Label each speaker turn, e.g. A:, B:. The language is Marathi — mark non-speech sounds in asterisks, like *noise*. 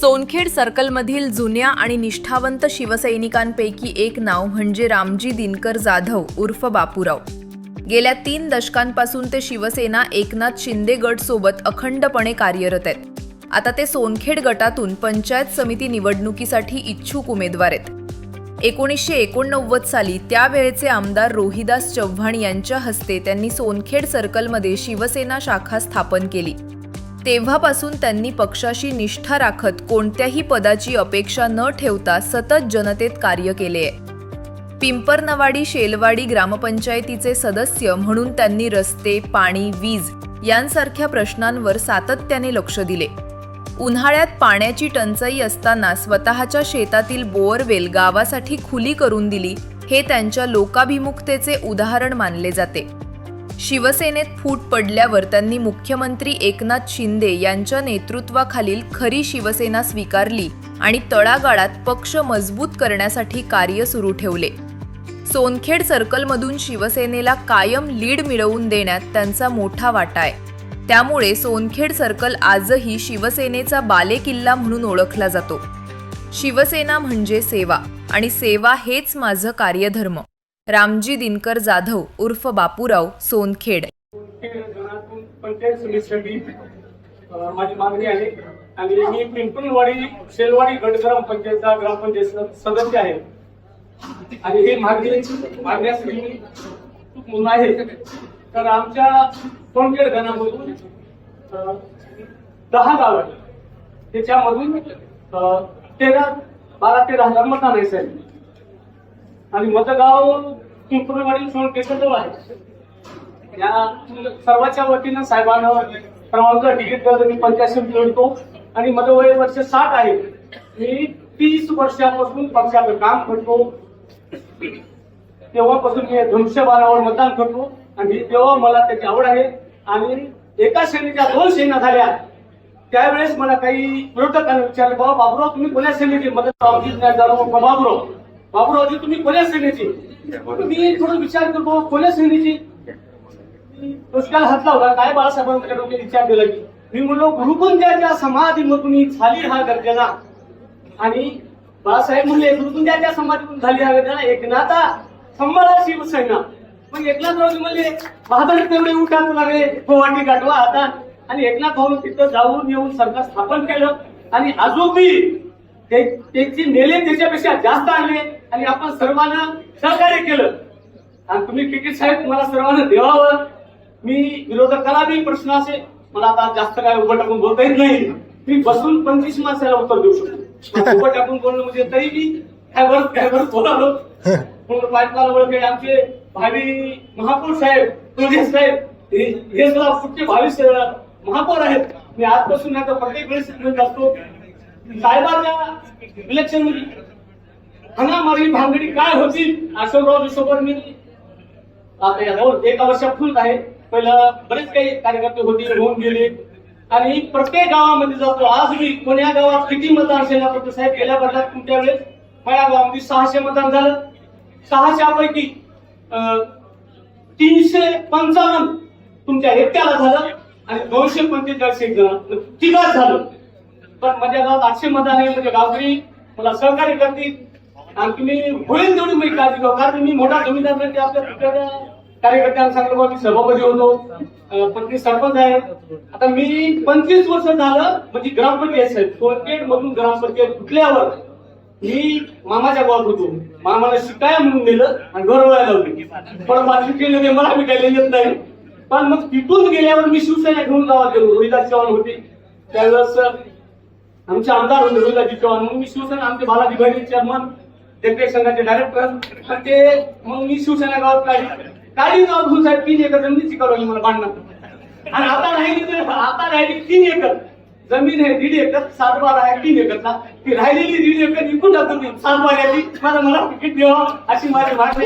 A: सोनखेड सर्कलमधील जुन्या आणि निष्ठावंत शिवसैनिकांपैकी एक नाव म्हणजे रामजी दिनकर जाधव उर्फ बापूराव. गेल्या तीन दशकांपासून ते शिवसेना एकनाथ शिंदे गटसोबत अखंडपणे कार्यरत आहेत. आता ते सोनखेड गटातून पंचायत समिती निवडणुकीसाठी इच्छुक उमेदवार आहेत. एकोणीसशे एकोणनव्वद साली त्यावेळेचे आमदार रोहिदास चव्हाण यांच्या हस्ते त्यांनी सोनखेड सर्कलमध्ये शिवसेना शाखा स्थापन केली. तेव्हापासून त्यांनी पक्षाशी निष्ठा राखत कोणत्याही पदाची अपेक्षा न ठेवता सतत जनतेत कार्य केले. आहे पिंपरनवाडी शेलवाडी ग्रामपंचायतीचे सदस्य म्हणून त्यांनी रस्ते पाणी वीज यांसारख्या प्रश्नांवर सातत्याने लक्ष दिले. उन्हाळ्यात पाण्याची टंचाई असताना स्वतःच्या शेतातील बोअरवेल गावासाठी खुली करून दिली हे त्यांच्या लोकाभिमुखतेचे उदाहरण मानले जाते. शिवसेनेत फूट पडल्यावर त्यांनी मुख्यमंत्री एकनाथ शिंदे यांच्या नेतृत्वाखालील खरी शिवसेना स्वीकारली आणि तळागाळात पक्ष मजबूत करण्यासाठी कार्य सुरू ठेवले. सोनखेड सर्कलमधून शिवसेनेला कायम लीड मिळवून देण्यात त्यांचा मोठा वाटा आहे. त्यामुळे सोनखेड सर्कल आजही शिवसेनेचा बालेकिल्ला म्हणून ओळखला जातो. शिवसेना म्हणजे सेवा आणि सेवा हेच माझं कार्यधर्म. रामजी दिनकर जाधव उर्फ बापूराव सोनखेड.
B: पंचायत समितीसाठी माझी मागणी आहे. आणि मी पिंपळवाडी शेलवाडी गट ग्रामपंचायतचा ग्रामपंचायत सदस्य आहे. आणि हे मागणी मागण्यासाठी मुलं आहे तर आमच्या सोनखेड गणामधून दहा गाव आहे त्याच्यामधून तेरा बारा तेरा हजार मतदान आहे साहेब. आणि मतगाव पिंपळवाडी सोनखेड जवळ आहे या सर्वांच्या वतीनं साहेबांना क्रमांक तिकीट करतो मी पंच्याऐंशी मिळवतो आणि माझं वय वर्ष साठ आहे. मी तीस वर्षापासून पक्षाचं काम करतो. तेव्हापासून मी धनुष्यबाणावर मतदान करतो. आणि तेव्हा मला त्याची आवड आहे. आणि एका श्रेणीच्या दोन सेना झाल्या. त्यावेळेस मला काही विरोधकांनी विचारलं बाबा बाबुराव तुम्ही कोण्या सेनेची मदत बाबुराव. बाबुरावजी तुम्ही कोल्या श्रेणीची. मी थोडं विचार करतो कोल्या श्रेणीची. पुष्काळ हात. लावला काय बाळासाहेबांच्या डोक्यात विचार दिला की मी म्हणलो गुरुकुंजाच्या समाधीमधून झाली हा गरजेला आणि बाळासाहेब म्हणले गुरुकुंजाच्या समाधीतून झाली हा गरजेला एकनाथा संभाळा शिवसेना. मग एकनाथरावजी म्हणले बहादर तेवढे उठा लागले रे गोवाटी गाठवा आता आणि एकनाथ भाऊ तिथं जाऊन येऊन सरकार स्थापन केलं. आणि आजोबी त्याची नेले त्याच्यापेक्षा जास्त आणले आणि आपण सर्वांना सहकार्य केलं. आणि तुम्ही तिकीट साहेब मला सर्वांना देवावं मी विरोधकाला बी प्रश्न असे मला आता जास्त काय उभं टाकून बोलता येत नाही. मी बसून पंचवीस माणसाला उत्तर देऊ शकतो. *laughs* उभं टाकून बोलणं म्हणजे तरी मी काय काय बरं बोलालो म्हणून पाईपलाईन ओळखे आमचे भावी महापौर साहेब तुळजे साहेब. हे हे सुद्धा पुढचे भावी महापौर आहेत. मी आजपासून नाही तर प्रत्येक वेळेस असतो साहेबांच्या इलेक्शनमध्ये हनामारी भांगडी काय होती अशोकराव सोबत मी आता वर्षात फुल आहे. पहिलं बरेच काही कार्यकर्ते होते होऊन गेले. आणि प्रत्येक गावामध्ये जातो आज मी कोण्या गावात किती मतदान सेनापती साहेब गेल्या बदलात तुमच्या वेळेस? माझ्या गावामध्ये सहाशे मतदान झालं. सहाशेपैकी अं, तीनशे पंचावन्न तुमच्या एकट्याला झालं आणि दोनशे पंचेचाळीस एक जण तिघात झालं. पण माझ्या गावात आठशे मतदान आहे म्हणजे गावकरी मला सहकार्य करतील. आणि तुम्ही होईल तेवढी मी काळजी घेऊ कारण मी मोठा जमीनदार नाही ते आपल्या कार्यकर्त्यांना सांगलो बा मी सभापती होतो. पंचवीस सरपंच आहे. आता मी पंचवीस वर्ष झालं म्हणजे ग्रामपंचायत साहेब सोनपेठ मधून ग्रामपंचायत कुठल्यावर मी मामाच्या गावात होतो. मामाला शिकाया म्हणून नेलं आणि गौरवायला लावली. पण माझी केलं मला मला भेटायला येत नाही. पण मग तिथून गेल्यावर मी शिवसेना घेऊन गावात गेलो. रोहिदास चव्हाण होते. त्यावेळेस आमचे आमदार होते रोहिदाजी चव्हाण. मग मी शिवसेना आमचे बालाजी भैरे चेअरमन देखरेख संघाचे डायरेक्टर ते मग मी शिवसेना गावात काढली. काढली गावात घेऊन साहेब तीन एकर जमिनीची करावी मला भांडणं. आणि आता राहिली तर आता राहिली तीन एकर. जमीन आहे दीड एकर सात बारा आहे तीन एकरचा. ती राहिलेली दीड एकर विकून टाकून सात बाऱ्याची मला मला तिकीट द्यावा अशी माझी मागणी